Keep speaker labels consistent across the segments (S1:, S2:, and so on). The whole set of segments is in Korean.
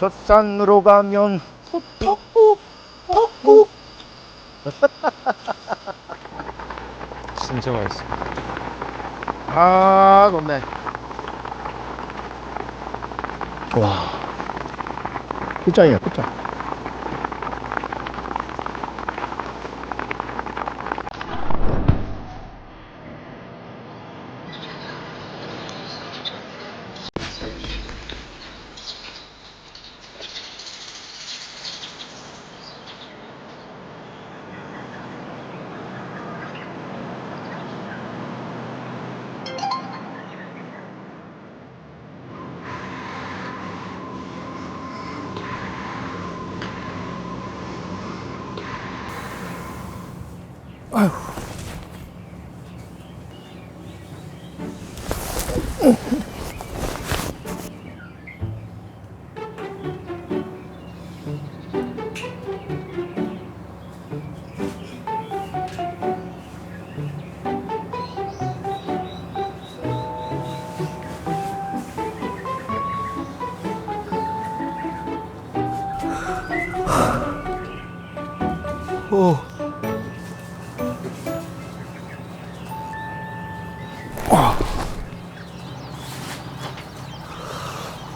S1: 저 산으로 가면 퍽퍽 퍽퍽
S2: 진짜 맛있어.
S1: 아 좋네. 와. 끝장이야 끝장
S2: Ha ha ha.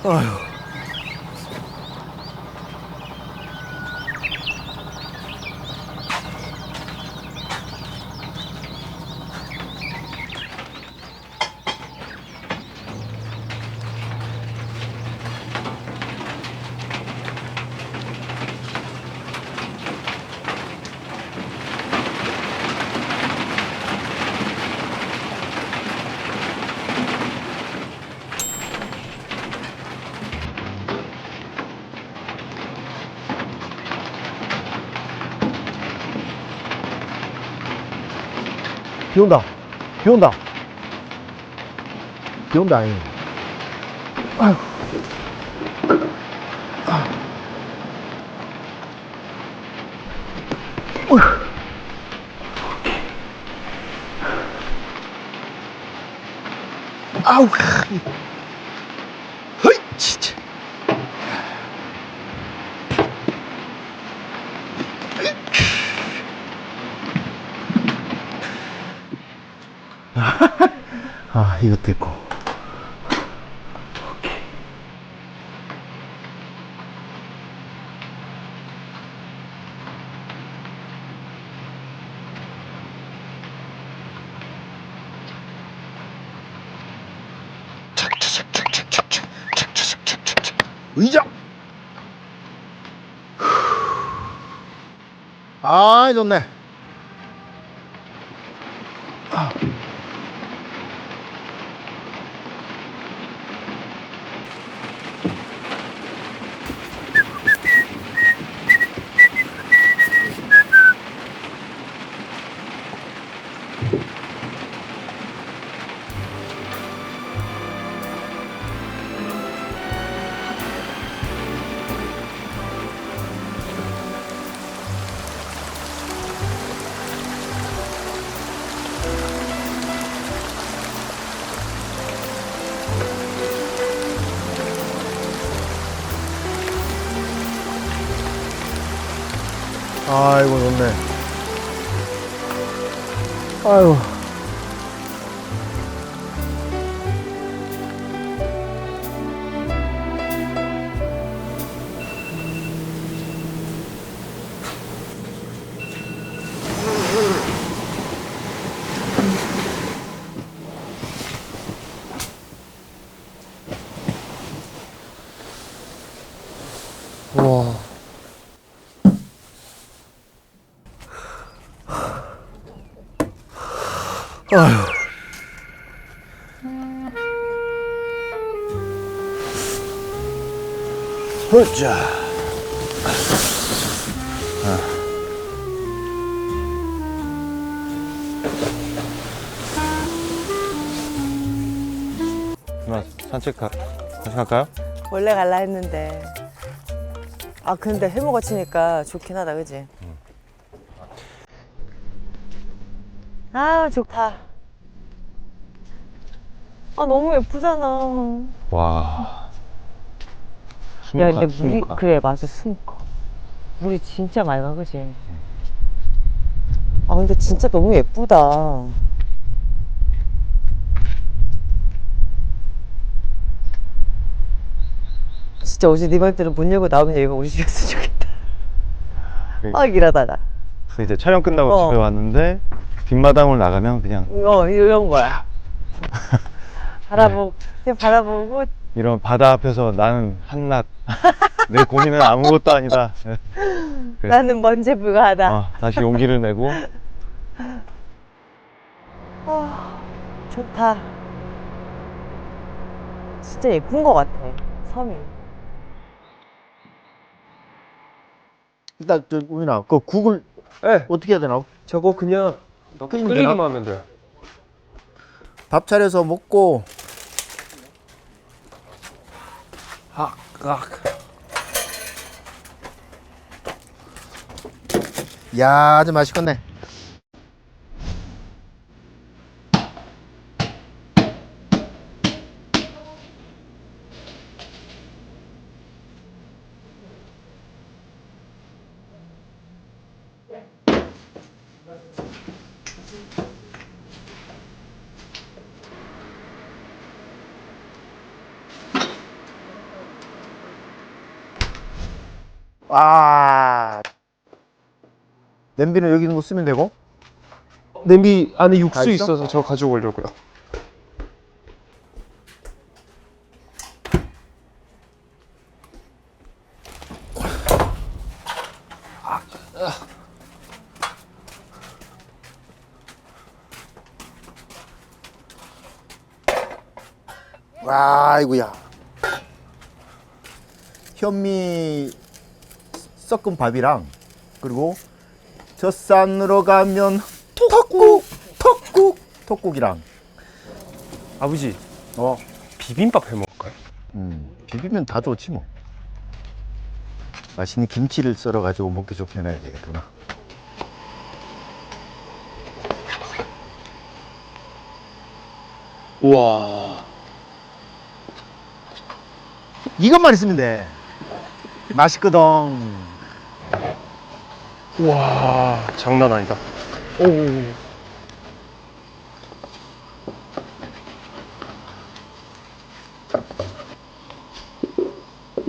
S2: 아휴.
S1: 비 온다 비 온다 비 온다 아이. 아휴 아. 어휴. 아우 허이 진짜 아 이것도 있고 오케이. 의자 아 좋네 아. 아이고 좋네. 아유 아휴. 보자.
S2: 누나 산책 가, 다시 갈까요?
S3: 원래 갈라 했는데. 아 근데 해무가 치니까 좋긴 하다, 그지? 아 좋다. 아 너무 예쁘잖아.
S2: 와.
S3: 야, 근데 물이
S2: 스모카.
S3: 그래 맞아 스모커. 물이 진짜 맑아 그지? 아 근데 진짜 너무 예쁘다. 진짜 어제 네 말대로 문 열고 나오면 여기가 우리 집이었으면 좋겠다. 아 일하다가.
S2: 그래서 이제 촬영 끝나고
S3: 어.
S2: 집에 왔는데 뒷마당으로 나가면 그냥
S3: 어 이런 거야. 바라보고 그냥 바라보고
S2: 이런 바다 앞에서 나는 한낱 내 고민은 아무것도 아니다. 그래.
S3: 나는 먼지에 불과하다.
S2: 어, 다시 용기를 내고
S3: 아, 좋다. 진짜 예쁜 것 같아, 섬이.
S1: 일단 저 우민아 그 국을
S4: 네,
S1: 어떻게 해야 되나?
S4: 저거 그냥
S1: 끓이면
S4: 끓이기만
S1: 되나?
S4: 하면 돼.
S1: 밥 차려서 먹고 아, 아. 야 아주 맛있겠네 아 냄비는 여기 있는 거 쓰면 되고
S4: 냄비 안에
S1: 다
S4: 육수
S1: 있어?
S4: 있어서 저 가져오려고요.
S1: 와 아이고야 현미 섞은 밥이랑 그리고 젖산으로 가면 톡국. 톡국 톡국이랑.
S4: 아버지,
S1: 어
S4: 비빔밥 해 먹을까요?
S1: 음, 비비면 다 좋지 뭐. 맛있는 김치를 썰어 가지고 먹기 좋게 해놔야 되겠구나.
S4: 우와.
S1: 이것만 있으면 돼. 맛있거든.
S4: 우 와, 장난 아니다. 오.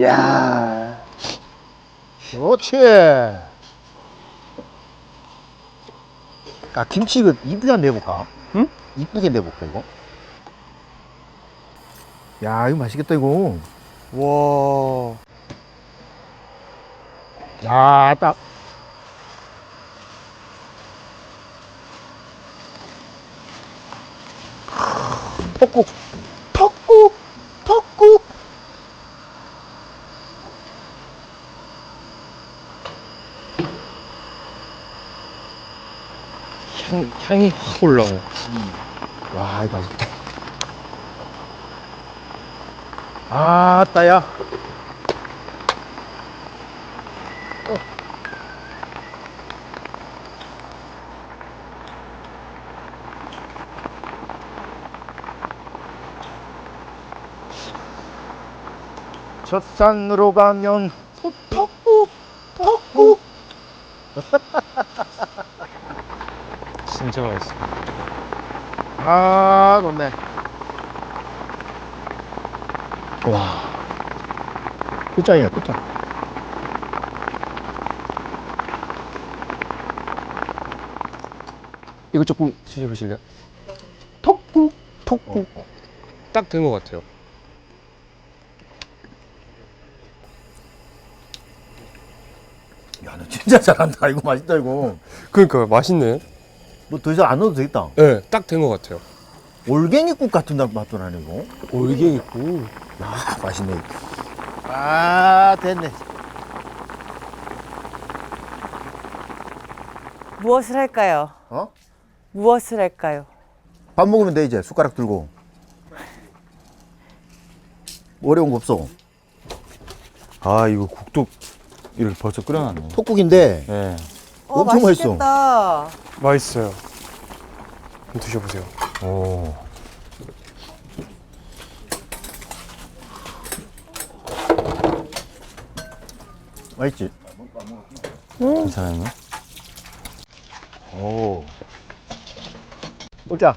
S1: 야 그렇지 아 김치 이거 이쁘게 내볼까?
S4: 응?
S1: 이쁘게 내볼까 이거? 야 이거 맛있겠다 이거
S4: 와.
S1: 야 딱. 턱국. 턱국. 턱국.
S4: 향, 향이 확 올라와요.
S1: 와 이거 맛있다. 아 따야 젖산으로 가면 턱국 턱국
S4: 진짜 맛있어.
S1: 아 좋네
S4: 와.
S1: 끝장이야 끝장
S4: 이거 조금 드셔보실래요? 톡국, 톡국. 딱 된 것 같아요.
S1: 야 너 진짜 잘한다 이거 맛있다 이거
S4: 그러니까 맛있네.
S1: 뭐 더 이상 안 넣어도 되겠다
S4: 네, 딱 된 것 같아요.
S1: 올갱이국 같은 맛도 나네 이거
S4: 올갱 있고.
S1: 아 맛있네 아 됐네
S3: 무엇을 할까요?
S1: 어?
S3: 무엇을 할까요?
S1: 밥 먹으면 돼 이제 숟가락 들고 어려운 거 없어
S2: 아 이거 국도 이렇게 벌써 끓여놨네.
S1: 톡국인데
S2: 네.
S3: 어,
S1: 엄청 맛있어.
S3: 맛있겠다.
S4: 맛있어요. 한번 드셔보세요.
S2: 오.
S1: 맛있지?
S2: 괜찮아요? 오.
S1: 먹자.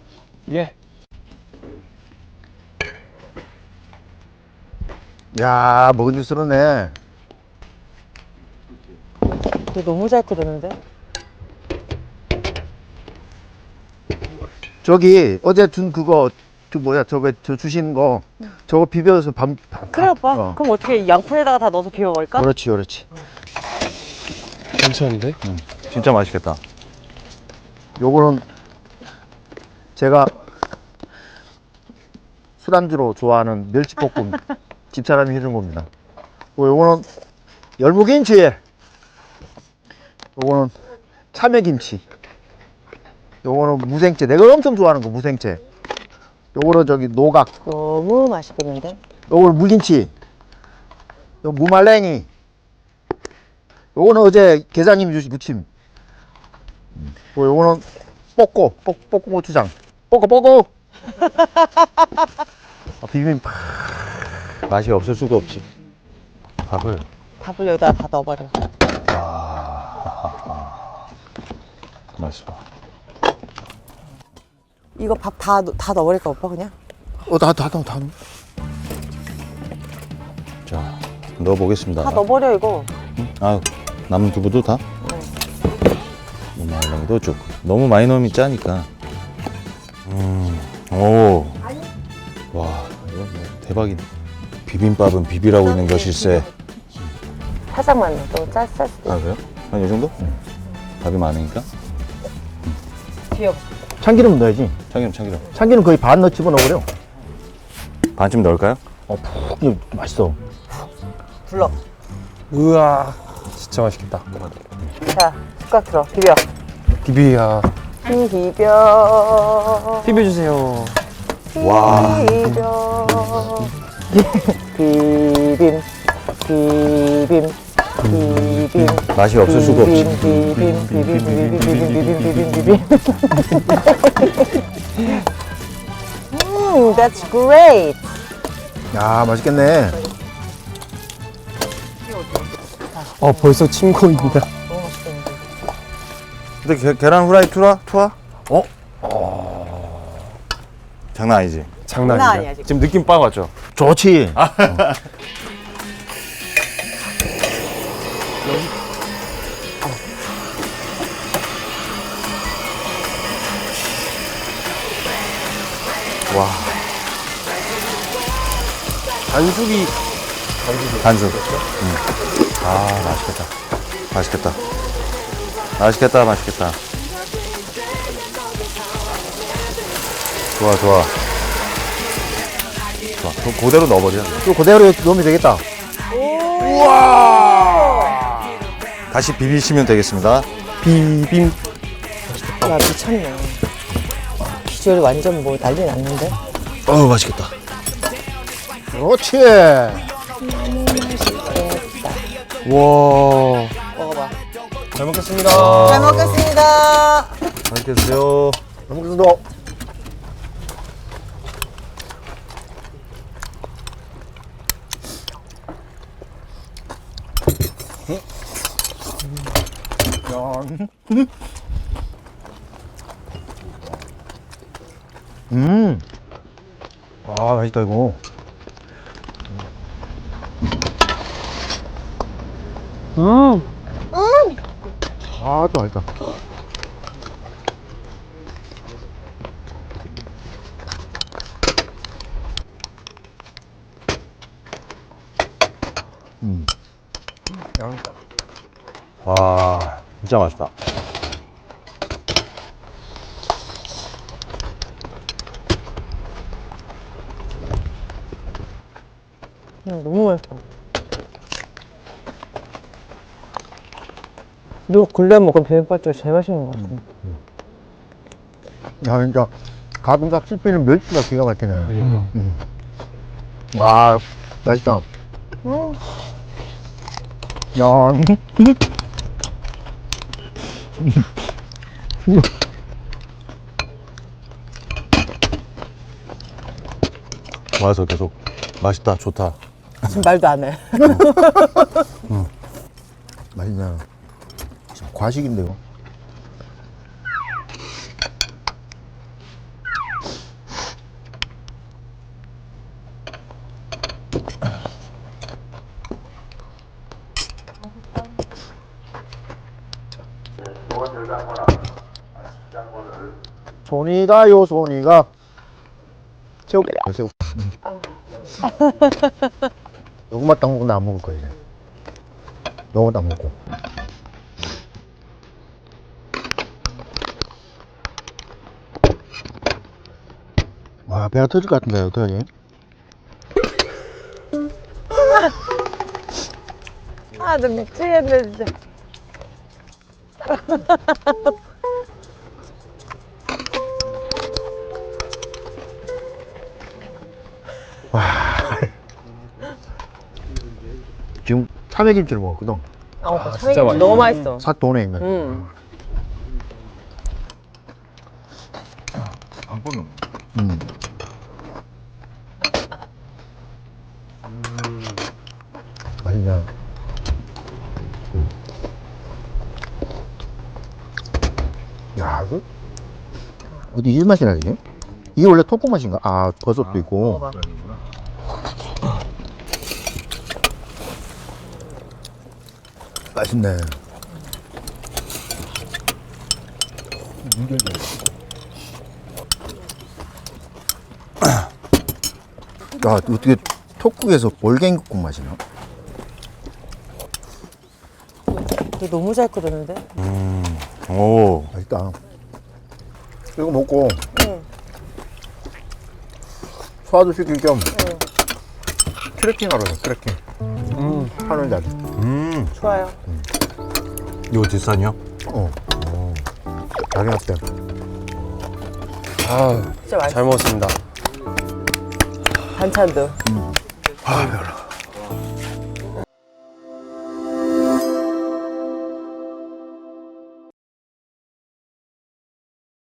S4: 예.
S1: 야, 먹은줄스러네.
S3: 이거 너무 잘 끓였는데?
S1: 저기 어제 준 그거 저 뭐야 저거 저 주신 거 저거 비벼서 밤. 밤-
S3: 그래 오빠
S1: 어.
S3: 그럼 어떻게 양푼에다가 다 넣어서 비벼 먹을까?
S1: 그렇지 그렇지.
S4: 괜찮은데?
S2: 진짜 맛있겠다.
S1: 요거는 제가 술안주로 좋아하는 멸치볶음 집사람이 해준 겁니다. 요- 요거는 열무김치. 요거는 참외김치. 요거는 무생채. 내가 엄청 좋아하는 거 무생채. 요거는 저기 노각.
S3: 너무 맛있겠는데?
S1: 요거는 물김치. 요 무말랭이. 요거는 어제 계장님 주신 무침. 요 요거는 뽀꼬, 뽀, 뽀꼬 고추장. 뽀꼬 뽀꼬. 아, 비빔
S2: 맛이 없을 수가 없지. 밥을.
S3: 밥을 여기다 다 넣어버려
S2: 맛있어.
S3: 이거 밥 다 다 넣어버릴까 오빠 그냥?
S1: 어, 다, 다, 다, 다.
S2: 자, 넣어보겠습니다.
S3: 다 넣어버려 이거
S2: 아, 남은 두부도 다? 무말랭이도 쭉. 너무 많이 넣으면 짜니까. 음, 오. 와, 이거 뭐 대박이네. 비빔밥은 비비라고 있는 것일세.
S3: 살짝만 넣어 또 짤, 짤 수도
S2: 아, 그래요? 한 이 정도? 밥이 많으니까.
S3: 비벼
S1: 참기름 넣어야지.
S2: 참기름, 참기름.
S1: 참기름 거의 반 넣어 집어넣어버려.
S2: 반쯤 넣을까요?
S1: 어, 푹, 이거 맛있어.
S3: 불러
S4: 우와. 진짜 맛있겠다.
S3: 자 숟가락 들어 비벼
S4: 비비야.
S3: 비벼
S4: 비벼주세요.
S2: 와.
S3: 비벼 비빔 비빔 비빔
S2: 맛이 없을 수가 없지.
S3: 비빔 비빔 비빔 비빔 비빔 비빔 비빔 음, that's great.
S1: 야, 맛있겠네.
S4: 어, 벌써 침 고입니다.
S3: 너무 맛있겠는데.
S2: 근데 게, 계란 후라이 투라? 투하? 어? 장난 아니지?
S4: 장난
S3: 장난
S4: 아니야.
S3: 아니야 지금.
S2: 지금 느낌 빡 왔죠?
S1: 좋지.
S2: 와.
S4: 반숙이
S2: 반숙. 응. 아, 맛있겠다. 맛있겠다. 맛있겠다, 맛있겠다. 좋아, 좋아. 좋아. 그럼 그대로 넣어버려.
S1: 또 그대로 넣으면 되겠다.
S2: 다시 비비시면 되겠습니다.
S4: 비빔.
S3: 야 미쳤네. 비주얼 완전 뭐 난리 났는데.
S2: 어우, 맛있겠다.
S1: 그렇지.
S4: 와.
S3: 먹어봐.
S4: 잘 먹겠습니다.
S3: 잘 먹겠습니다.
S2: 맛있게 드세요.
S1: 먹겠습니다. 음. 아, 맛있다, 이거.
S4: 음.
S1: 아, 또 맛있다. 음.
S2: 와, 진짜 맛있다.
S3: 음, 너무 맛있어. 너 근래 먹은 비빔밥 중에 제일 맛있는 것 같아.
S1: 야, 진짜 가슴팍 씹히는 멸치가 기가 막히네.
S4: 그러니까.
S1: 와, 맛있다. 야,
S2: 와서 계속 맛있다, 좋다.
S3: 지금 말도 안 해.
S1: 맛있냐? 과식인데요. 손이 가요 손이 가. 새우 새우 요것만 딱 먹고 나 안 먹을 거야 이제. 요거 딱 먹고. 와 배가 터질 것 같은데 어떡하지?
S3: 아, 나 미치겠네, 진짜.
S1: 참외김치를 먹었거든
S3: 어,
S4: 진짜 맛있어.
S3: 너무 맛있어.
S1: 사 돈에 있는
S3: 응.
S1: 음. 맛있냐? 음. 야, 그 어디 이 맛이 나지? 이게 원래 토fu 맛인가? 아, 버섯도 있고.
S3: 먹어봐.
S1: 맛있네. 야, 어떻게 톡국에서 볼갱이국 맛이 나?
S3: 이거 너무 잘 끓였는데?
S2: 오.
S1: 맛있다. 이거 먹고
S3: 응.
S1: 소화도 시킬 겸
S3: 응.
S1: 트레킹 하러 가, 트레킹.
S4: 음.
S1: 하늘 자리.
S2: 음.
S3: 좋아요.
S2: 이거 뒷산이요?
S1: 어. 자기 앞에.
S4: 아,
S3: 진짜 맛있어.
S4: 잘 먹었습니다.
S3: 반찬도.
S1: 아, 별로.